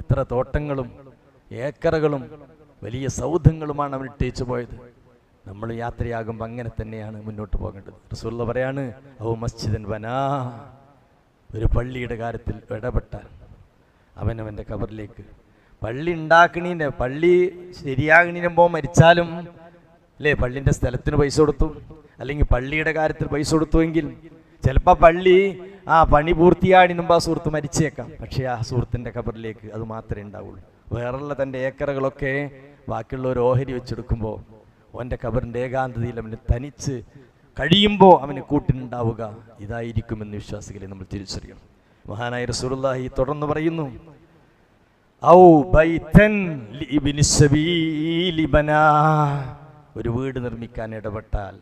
എത്ര തോട്ടങ്ങളും ഏക്കറകളും വലിയ സൗധങ്ങളുമാണ് അവൻ ഇട്ടേച്ചു പോയത്. നമ്മൾ യാത്രയാകുമ്പോൾ അങ്ങനെ തന്നെയാണ് മുന്നോട്ട് പോകേണ്ടത്. റസൂള്ള പറയാണ് ഔ മസ്ജിദൻ വനാ ഒരു പള്ളിയുടെ കാര്യത്തിൽ ഇടപെട്ടാൽ അവനവന്റെ കബറിലേക്ക്. പള്ളി ഉണ്ടാക്കണീന്റെ പള്ളി ശരിയാകണീന്റെ മരിച്ചാലും അല്ലേ? പള്ളിന്റെ സ്ഥലത്തിന് പൈസ കൊടുത്തു. അല്ലെങ്കിൽ പള്ളിയുടെ കാര്യത്തിൽ പൈസ കൊടുത്തുവെങ്കിൽ ചിലപ്പോൾ പള്ളി ആ പണി പൂർത്തിയാടി ആ സുഹൃത്ത് മരിച്ചേക്കാം. പക്ഷേ ആ സുഹൃത്തിന്റെ കബറിലേക്ക് അത് മാത്രമേ ഉണ്ടാവുള്ളൂ വേറുള്ള തന്റെ ഏക്കറുകളൊക്കെ ഒരു ഓഹരി വെച്ചെടുക്കുമ്പോൾ അവന്റെ കബറിന്റെ ഏകാന്തതയിൽ അവന് തനിച്ച് കഴിയുമ്പോൾ അവന് കൂട്ടിനുണ്ടാവുക ഇതായിരിക്കുമെന്ന് വിശ്വാസികളെ നമ്മൾ തിരിച്ചറിയണം. മഹാനായ റസൂലുള്ളാഹി തുടർന്ന് പറയുന്നു ഔ ബൈതൻ. ഒരു വീട് നിർമ്മിക്കാൻ ഇടപെട്ടാൽ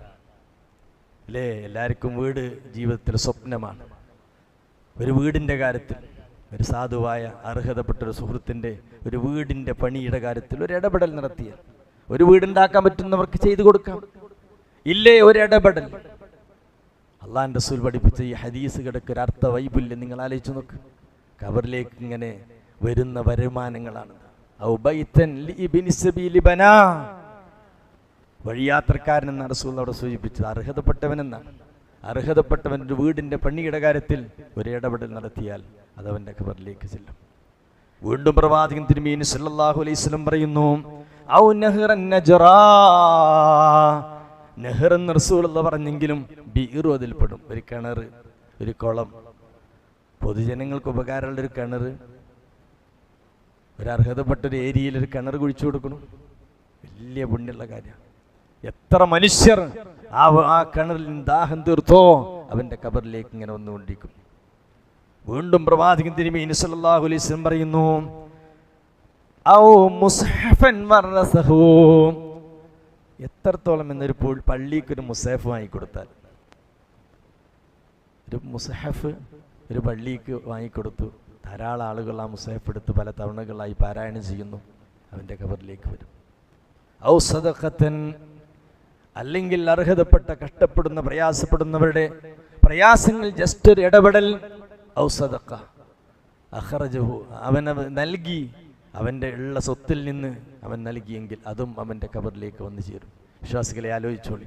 അല്ലേ? എല്ലാവർക്കും വീട് ജീവിതത്തിൽ സ്വപ്നമാണ്. ഒരു വീടിന്റെ കാര്യത്തിൽ ഒരു സാധുവായ അർഹതപ്പെട്ട ഒരു സുഹൃത്തിന്റെ ഒരു വീടിന്റെ പണിയുടെ കാര്യത്തിൽ ഒരു ഇടപെടൽ നടത്തിയാൽ ഒരു വീടുണ്ടാക്കാൻ പറ്റുന്നവർക്ക് ചെയ്തു കൊടുക്കാം. ഇല്ലേ? ഒരു അള്ളാൻ റസൂൽ പഠിപ്പിച്ച ഈ ഹദീസ് കിടക്ക് ഒരു അർത്ഥ വൈബുല്യം നിങ്ങൾ ആലോചിച്ച് നോക്ക്. കബറിലേക്ക് ഇങ്ങനെ വരുന്ന വരുമാനങ്ങളാണ്. വഴിയാത്രക്കാരൻ എന്ന റസൂൽ അവിടെ സൂചിപ്പിച്ചത് അർഹതപ്പെട്ടവൻ എന്നാണ്. അർഹതപ്പെട്ടവൻ ഒരു വീടിന്റെ പണിയുടെ കാര്യത്തിൽ ഒരു ഇടപെടൽ നടത്തിയാൽ അതവന്റെ ഖബറിലേക്ക് ചെല്ലും. വീണ്ടും പ്രവാചകൻ തിരുമീൻ സല്ലാഹു അലൈഹി വസല്ലം പറയുന്നു നെഹ്ർ എന്ന് റസൂലുള്ള പറഞ്ഞെങ്കിലും ബീറു അതിൽപ്പെടും ഒരു കിണർ ഒരു കുളം. പൊതുജനങ്ങൾക്ക് ഉപകാരമുള്ള ഒരു കിണർ ഒരു അർഹതപ്പെട്ട ഒരു ഏരിയയിൽ ഒരു കിണർ കുഴിച്ചു കൊടുക്കണം. വലിയ പുണ്യമുള്ള കാര്യമാണ്. എത്ര മനുഷ്യർ ആ ആ കിണറിൽ ദാഹം തീർത്തോ അവന്റെ കബറിലേക്ക് ഇങ്ങനെ വന്നുകൊണ്ടിരിക്കും. വീണ്ടും പ്രവാചകൻ തിരുമി അലൈഹി വസല്ലം പറയുന്നു ഔ മുസ്ഹഫൻ എത്രത്തോളം എന്നൊരു പള്ളിക്ക് ഒരു മുസഹഫ് വാങ്ങിക്കൊടുത്താൽ. ഒരു മുസഹഫ് ഒരു പള്ളിക്ക് വാങ്ങിക്കൊടുത്തു. ധാരാളം ആളുകൾ ആ മുസഹഫ് എടുത്ത് പല തവണകളായി പാരായണം ചെയ്യുന്നു. അവന്റെ ഖബറിലേക്ക് വരും. ഔസദഖത്തൻ അല്ലെങ്കിൽ അർഹതപ്പെട്ട കഷ്ടപ്പെടുന്ന പ്രയാസപ്പെടുന്നവരുടെ പ്രയാസങ്ങൾ ജസ്റ്റ് ഒരു ഇടപെടൽ. ഔസദക്ക അവനവ് അവനവ നൽകി അവന്റെ ഉള്ള സ്വത്തിൽ നിന്ന് അവൻ നൽകിയെങ്കിൽ അതും അവന്റെ കബറിലേക്ക് വന്നു ചേരും. വിശ്വാസികളെ ആലോചിച്ചോളി.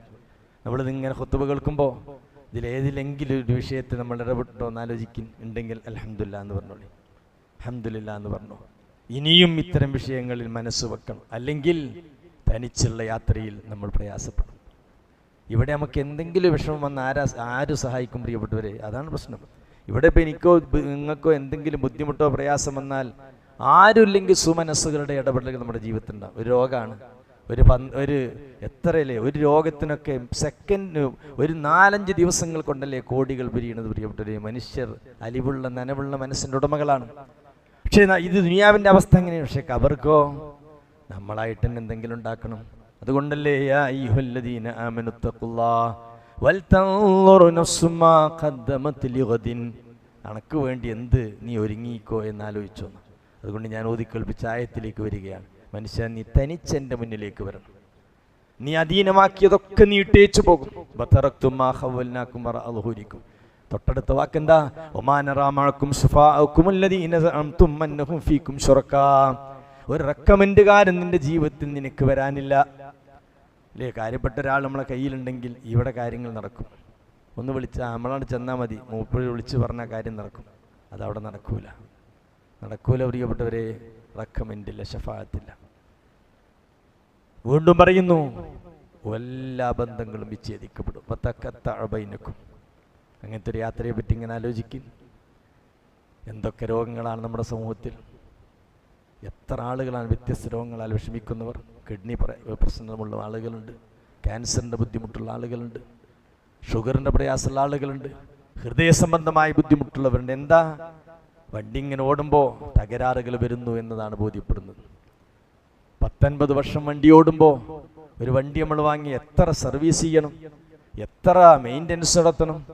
നമ്മളിതിങ്ങനെ ഹൊത്തുവ കേൾക്കുമ്പോൾ ഇതിലേതിലെങ്കിലും ഒരു വിഷയത്തെ നമ്മൾ ഇടപെട്ടോ എന്ന് ആലോചിക്കും. ഉണ്ടെങ്കിൽ അലഹമില്ല എന്ന് പറഞ്ഞോളി. അലഹമില്ല എന്ന് പറഞ്ഞു. ഇനിയും ഇത്തരം വിഷയങ്ങളിൽ മനസ്സ് വെക്കണം. അല്ലെങ്കിൽ തനിച്ചുള്ള യാത്രയിൽ നമ്മൾ പ്രയാസപ്പെടും. ഇവിടെ നമുക്ക് എന്തെങ്കിലും വിഷമം വന്ന് ആരാ ആര് സഹായിക്കും പ്രിയപ്പെട്ടവരെ? അതാണ് പ്രശ്നം. ഇവിടെ ഇപ്പോൾ എനിക്കോ നിങ്ങൾക്കോ എന്തെങ്കിലും ബുദ്ധിമുട്ടോ പ്രയാസം വന്നാൽ ആരുമില്ലെങ്കിൽ സുമനസ്സുകളുടെ ഇടപെടലുകൾ നമ്മുടെ ജീവിതത്തിൽ ഉണ്ടാവും ഒരു രോഗമാണ്. ഒരു പന്ത് ഒരു എത്രയല്ലേ ഒരു രോഗത്തിനൊക്കെ സെക്കൻഡ് ഒരു നാലഞ്ച് ദിവസങ്ങൾ കൊണ്ടല്ലേ കോടികൾ പിരിയണത് പ്രിയപ്പെട്ടവരെ? മനുഷ്യർ അലിവുള്ള നനവുള്ള മനസ്സിന്റെ ഉടമകളാണ്. പക്ഷേ ഇത് ദുനിയാവിന്റെ അവസ്ഥ എങ്ങനെയാണ്? പക്ഷേ കവർക്കോ നമ്മളായിട്ട് തന്നെ എന്തെങ്കിലും ഉണ്ടാക്കണം. അതുകൊണ്ടല്ലേ കണക്ക് വേണ്ടി എന്ത് നീ ഒരുങ്ങിക്കോ എന്നാലോചിച്ചു അതുകൊണ്ട് ഞാൻ ഓതിക്കേൾപ്പിച്ച ആയത്തിലേക്ക് വരികയാണ്. മനുഷ്യൻ നീ തനിച്ചെന്റെ മുന്നിലേക്ക് വരണം. നീ അധീനമാക്കിയതൊക്കെ നീ ഇട്ടേച്ചു പോകും. ബത്തറക്തും മാ ഖവ്വൽനാക്കും വറഅദ്ഹുരിക്കും തൊട്ടടുത്ത വാക്കെന്താ? ശുറക്കാ. ഒരു റെക്കമെൻഡുകാരൻ നിന്റെ ജീവിതത്തിൽ നിനക്ക് വരാനില്ല. അല്ലേ കാര്യപ്പെട്ട ഒരാൾ നമ്മളെ കയ്യിലുണ്ടെങ്കിൽ ഇവിടെ കാര്യങ്ങൾ നടക്കും. ഒന്ന് വിളിച്ചാൽ നമ്മളാണ് ചെന്നാൽ മതി. മൂപ്പഴി വിളിച്ച് പറഞ്ഞ കാര്യം നടക്കും. അതവിടെ നടക്കൂല. നടക്കൂല പ്രിയപ്പെട്ടവരെ റെക്കമെൻഡില്ല ഷഫായത്തില്ല വീണ്ടും പറയുന്നു എല്ലാ ബന്ധങ്ങളും വിച്ഛേദിക്കപ്പെടും. പത്തക്കത്തഴബൈനക്കും അങ്ങനത്തെ ഒരു യാത്രയെ പറ്റി ഇങ്ങനെ ആലോചിക്കും. എന്തൊക്കെ രോഗങ്ങളാണ് നമ്മുടെ സമൂഹത്തിൽ? എത്ര ആളുകളാണ് വ്യത്യസ്ത രോഗങ്ങളാൽ വിഷമിക്കുന്നവർ? കിഡ്നി പ്രശ്നമുള്ള ആളുകളുണ്ട്. ക്യാൻസറിന്റെ ബുദ്ധിമുട്ടുള്ള ആളുകളുണ്ട്. ഷുഗറിന്റെ പ്രയാസമുള്ള ആളുകളുണ്ട്. ഹൃദയ സംബന്ധമായ ബുദ്ധിമുട്ടുള്ളവരുണ്ട്. എന്താ? വണ്ടി ഇങ്ങനെ ഓടുമ്പോൾ തകരാറുകൾ വരുന്നു എന്നതാണ് ബോധ്യപ്പെടുന്നത്. പത്തൊൻപത് വർഷം വണ്ടി ഓടുമ്പോൾ ഒരു വണ്ടി നമ്മൾ വാങ്ങി എത്ര സർവീസ് ചെയ്യണം എത്ര മെയിന്റനൻസ് നടത്തണം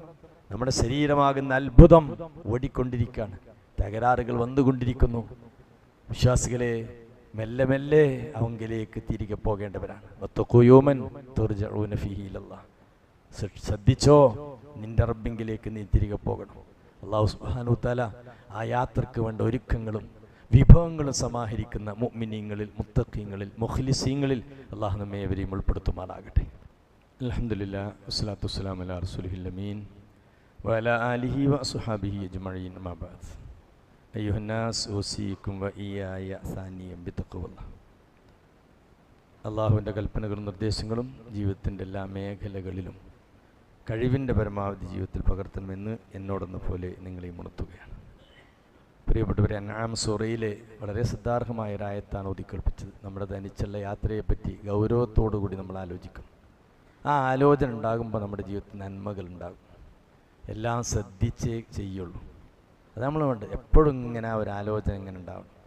നമ്മുടെ ശരീരമാകുന്ന അത്ഭുതം ഓടിക്കൊണ്ടിരിക്കുകയാണ്. തകരാറുകൾ വന്നുകൊണ്ടിരിക്കുന്നു. വിശ്വാസികളെ മെല്ലെ മെല്ലെ അവങ്കിലേക്ക് തിരികെ പോകേണ്ടവരാണ്. ശ്രദ്ധിച്ചോ നിന്റെ റബ്ബിങ്കിലേക്ക് നീ തിരികെ പോകണം. അള്ളാഹു സുബാനുത്തല ആ യാത്രയ്ക്ക് വേണ്ട ഒരുക്കങ്ങളും വിഭവങ്ങളും സമാഹരിക്കുന്ന മുഅ്മിനീങ്ങളിൽ മുത്തഖീങ്ങളിൽ മുഖ്ലിസീങ്ങളിൽ അള്ളാഹു നമ്മെ ഇവരെയും ഉൾപ്പെടുത്തുമാറാകട്ടെ. അലഹമുല്ല വസ്സലാത്തു വസ്സലാം അല്ലാ റസുലുഹില്ലമീൻ വല ആലിഹി വ സുഹാബിഹി അജ്മഴീൻ മബാദ് അയ്യുഹന്നാസ് ഓസിക്കും വ ഇയായ സാനിയം ബിത്തക്കുവല്ല അള്ളാഹുവിന്റെ കൽപ്പനകളും നിർദ്ദേശങ്ങളും ജീവിതത്തിന്റെ എല്ലാ മേഖലകളിലും കഴിവിന്റെ പരമാവധി ജീവിതത്തിൽ പകർത്തണമെന്ന് എന്നോടെന്ന പോലെ നിങ്ങളെ ഉണർത്തുകയാണ്. പ്രിയപ്പെട്ടവരെ അന്നാം സൊറയിലെ വളരെ ശ്രദ്ധാർഹമായ ഒരായത്താണ് ഒതുക്കൽപ്പിച്ചത് നമ്മുടെ തനിച്ചുള്ള യാത്രയെപ്പറ്റി ഗൗരവത്തോടു കൂടി നമ്മൾ ആലോചിക്കും ആ ആലോചന ഉണ്ടാകുമ്പോൾ നമ്മുടെ ജീവിതത്തിൽ നന്മകൾ ഉണ്ടാകും എല്ലാം ശ്രദ്ധിച്ചേ ചെയ്യുള്ളൂ. അത് നമ്മൾ വേണ്ട എപ്പോഴും ഇങ്ങനെ ആ ഒരു ആലോചന ഇങ്ങനെ ഉണ്ടാവണം.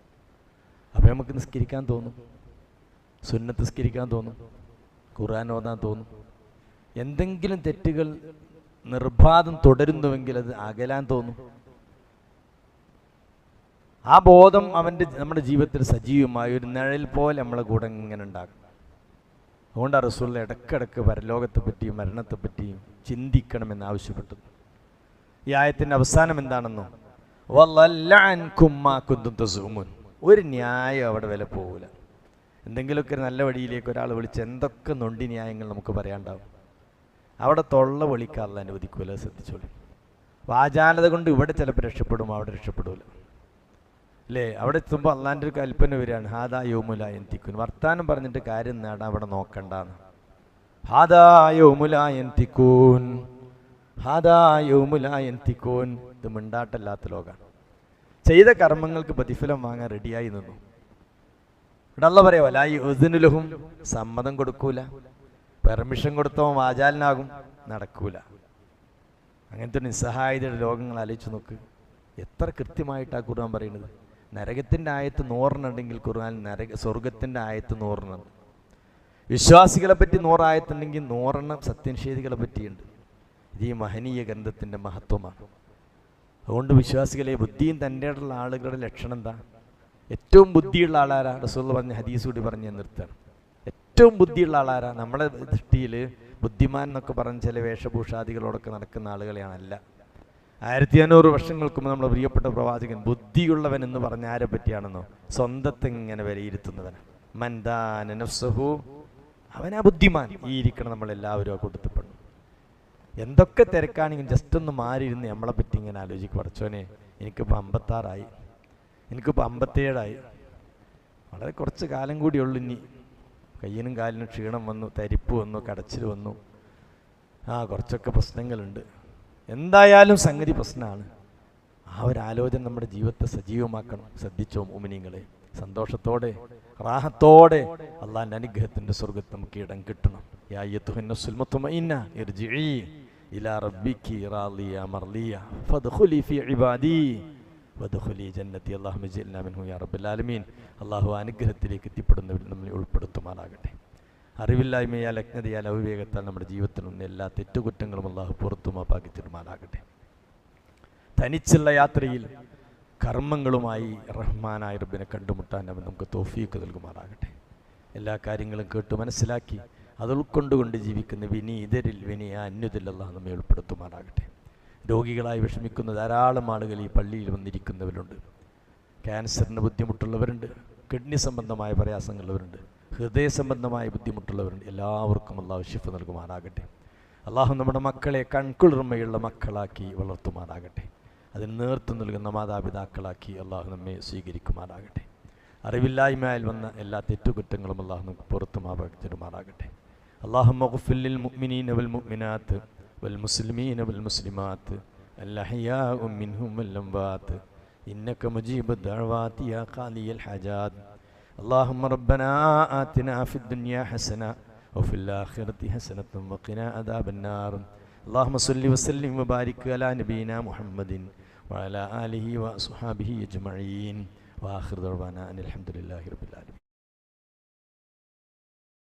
അപ്പോൾ നമുക്ക് നിസ്കരിക്കാൻ തോന്നും. സുന്നത്ത് നിസ്കരിക്കാൻ തോന്നും. ഖുർആൻ ഓതാൻ തോന്നും. എന്തെങ്കിലും തെറ്റുകൾ നിർബാധം തുടരുന്നുവെങ്കിൽ അത് അകലാൻ തോന്നും. ആ ബോധം അവന്റെ നമ്മുടെ ജീവിതത്തിൽ സജീവമായ ഒരു നിഴൽ പോലെ നമ്മളെ കൂടെ ഇങ്ങനെ ഉണ്ടാകും അതുകൊണ്ടാണ് റസൂളിൽ ഇടക്കിടക്ക് പരലോകത്തെ പറ്റിയും മരണത്തെ പറ്റിയും ചിന്തിക്കണമെന്ന് ആവശ്യപ്പെട്ടു. ഈ ആയത്തിന്റെ അവസാനം എന്താണെന്നോ? തസൂമുൻ. ഒരു ന്യായം അവിടെ വില പോകില്ല എന്തെങ്കിലുമൊക്കെ നല്ല വഴിയിലേക്ക് ഒരാൾ വിളിച്ച് എന്തൊക്കെ നൊണ്ടി ന്യായങ്ങൾ നമുക്ക് പറയാണ്ടാവും അവിടെ തൊള്ള വിളിക്കാനുള്ള അനുവദിക്കൂല ശ്രദ്ധിച്ചോളി. വാചാലത കൊണ്ട് ഇവിടെ ചിലപ്പോൾ രക്ഷപ്പെടും അവിടെ രക്ഷപ്പെടൂല. അല്ലേ? അവിടെ എത്തുമ്പോൾ അള്ളാന്റെ ഒരു കൽപ്പന വരികയാണ്. ഹാദാ യോമുല എന്തിക്കുൻ വർത്താനം പറഞ്ഞിട്ട് കാര്യം നേടാൻ അവിടെ നോക്കണ്ടെന്ന്. ഹാദാ യോമുല എന്തിക്കൂൻ ഹാദാ യോമുല എന്തിക്കൂൻ ഇത് മിണ്ടാട്ടല്ലാത്ത ലോകമാണ് ചെയ്ത കർമ്മങ്ങൾക്ക് പ്രതിഫലം വാങ്ങാൻ റെഡിയായി നിന്നു. ഇവിടെ അല്ല പറയാ വലായി ഉദിനുലഹും സമ്മതം കൊടുക്കൂല. പെർമിഷൻ കൊടുത്തവൻ വാചാലനാകും. നടക്കൂല. അങ്ങനത്തെ നിസ്സഹായതയുടെ ലോകങ്ങൾ ആലോചിച്ച് നോക്ക്. എത്ര കൃത്യമായിട്ടാണ് ഖുർആൻ പറയുന്നത്? നരകത്തിന്റെ ആയത്ത് നൂറിനുണ്ടെങ്കിൽ ഖുർആൻ നരക സ്വർഗത്തിന്റെ ആയത്ത് നൂറിനുണ്ട് വിശ്വാസികളെ പറ്റി നൂറായത്തുണ്ടെങ്കിൽ നൂറെണ്ണം സത്യനിഷേധികളെ പറ്റിയുണ്ട്. ഇത് ഈ മഹനീയ ഗ്രന്ഥത്തിന്റെ മഹത്വമാണ്. അതുകൊണ്ട് വിശ്വാസികളെ ബുദ്ധിയും തന്റെ ആളുകളുടെ ലക്ഷണം എന്താ? ഏറ്റവും ബുദ്ധിയുള്ള ആളാരാ റസൂൽ പറഞ്ഞ ഹദീസ് കൂടി പറഞ്ഞ് നിർത്തുകയാണ്. ഏറ്റവും ബുദ്ധിയുള്ള ആളാരാ? നമ്മുടെ ദൃഷ്ടിയിൽ ബുദ്ധിമാൻ എന്നൊക്കെ പറഞ്ഞ ചില വേഷഭൂഷാദികളോടൊക്കെ നടക്കുന്ന ആളുകളെയാണല്ല ആയിരത്തി അഞ്ഞൂറ് വർഷങ്ങൾക്ക് മുമ്പ് പ്രിയപ്പെട്ട പ്രവാചകൻ ബുദ്ധിയുള്ളവൻ എന്ന് പറഞ്ഞ ആരെ പറ്റിയാണെന്നോ? സ്വന്തത്തെ ഇങ്ങനെ വിലയിരുത്തുന്നവൻ മന്ദാനുസഹു അവനാ ബുദ്ധിമാൻ. ഈ ഇരിക്കണം നമ്മളെല്ലാവരും ആ കൊടുത്തപ്പെടും എന്തൊക്കെ തിരക്കാണെങ്കിലും ജസ്റ്റ് ഒന്ന് മാറിയിരുന്ന് നമ്മളെ പറ്റി ഇങ്ങനെ ആലോചിക്കും. പഠിച്ചോനെ എനിക്കിപ്പോൾ അമ്പത്താറായി. എനിക്കിപ്പോൾ അമ്പത്തേഴായി. വളരെ കുറച്ച് കാലം കൂടിയുള്ളൂ ഇനി. കയ്യിനും കാലിനും ക്ഷീണം വന്നു തരിപ്പ് വന്നു കടച്ചിൽ വന്നു. ആ കുറച്ചൊക്കെ പ്രശ്നങ്ങളുണ്ട്. എന്തായാലും സംഗതി പ്രശ്നമാണ്. ആ ഒരു ആലോചന നമ്മുടെ ജീവിതത്തെ സജീവമാക്കണം. ശ്രദ്ധിച്ചോ ഉമിനിങ്ങളെ സന്തോഷത്തോടെ റാഹത്തോടെ അള്ളാഹിന്റെ അനുഗ്രഹത്തിന്റെ സ്വർഗത്ത് നമുക്ക് ഇടം കിട്ടണം. ഇലാ റബ്ബിക്കി മർലിയ ഫദ്ഖുലി ഫീ ഇബാദി. വദ്ഖുലി ജന്നത്തി. അല്ലാഹുമ്മ ജഅൽനാ മിൻഹു യാ റബ്ബൽ ആലമീൻ. അള്ളാഹു അനുഗ്രഹത്തിലേക്ക് എത്തിപ്പെടുന്നവരിൽ നമ്മളെ ഉൾപ്പെടുത്തുമാറാകട്ടെ. അറിവില്ലായ്മയാൽ അജ്ഞതയാൽ അവിവേകത്താൽ നമ്മുടെ ജീവിതത്തിൽ നിന്ന് എല്ലാ തെറ്റുകുറ്റങ്ങളും അള്ളാഹു പുറത്തുമാപ്പാക്കി തീരുമാനാകട്ടെ തനിച്ചുള്ള യാത്രയിൽ കർമ്മങ്ങളുമായി റഹ്മാനായ റബ്ബിനെ കണ്ടുമുട്ടാൻ അവൻ നമുക്ക് തോഫീക്ക് നൽകുമാറാകട്ടെ. എല്ലാ കാര്യങ്ങളും കേട്ട് മനസ്സിലാക്കി അത് ഉൾക്കൊണ്ടുകൊണ്ട് ജീവിക്കുന്ന വിനീതരിൽ വിനയ അന്യതിൽ അള്ളാഹ് നമ്മെ ഉൾപ്പെടുത്തുമാറാകട്ടെ. രോഗികളായി വിഷമിക്കുന്ന ധാരാളം ആളുകൾ ഈ പള്ളിയിൽ വന്നിരിക്കുന്നവരുണ്ട്. ക്യാൻസറിന് ബുദ്ധിമുട്ടുള്ളവരുണ്ട് കിഡ്നി സംബന്ധമായ പ്രയാസങ്ങളുള്ളവരുണ്ട് ഹൃദയ സംബന്ധമായ ബുദ്ധിമുട്ടുള്ളവരുണ്ട്. എല്ലാവർക്കും അള്ളാഹു ഷിഫ് നൽകുമാറാകട്ടെ. അള്ളാഹു നമ്മുടെ മക്കളെ കൺകുളിർമയുള്ള മക്കളാക്കി വളർത്തുമാറാകട്ടെ. അതിന് നേർത്തു നൽകുന്ന മാതാപിതാക്കളാക്കി അള്ളാഹു നമ്മെ സ്വീകരിക്കുമാറാകട്ടെ. അറിവില്ലായ്മയാൽ വന്ന എല്ലാ തെറ്റുകുറ്റങ്ങളും അള്ളാഹു നമുക്ക് പുറത്തുമാറാകട്ടെ അള്ളാഹു മുഖഫില്ലിൽ മുഅ്മിനീന വൽ മുഅ്മിനാത്ത് والمسلمين والمسلمات الأحياء منهم والأموات إنك مجيب الدعوات يا قاضي الحاجات اللهم ربنا آتنا في الدنيا حسنة وفي الآخرة حسنة وقنا عذاب النار اللهم صل وسلم وبارك على نبينا محمد وعلى آله وأصحابه أجمعين وآخر دعوانا أن الحمد لله رب العالمين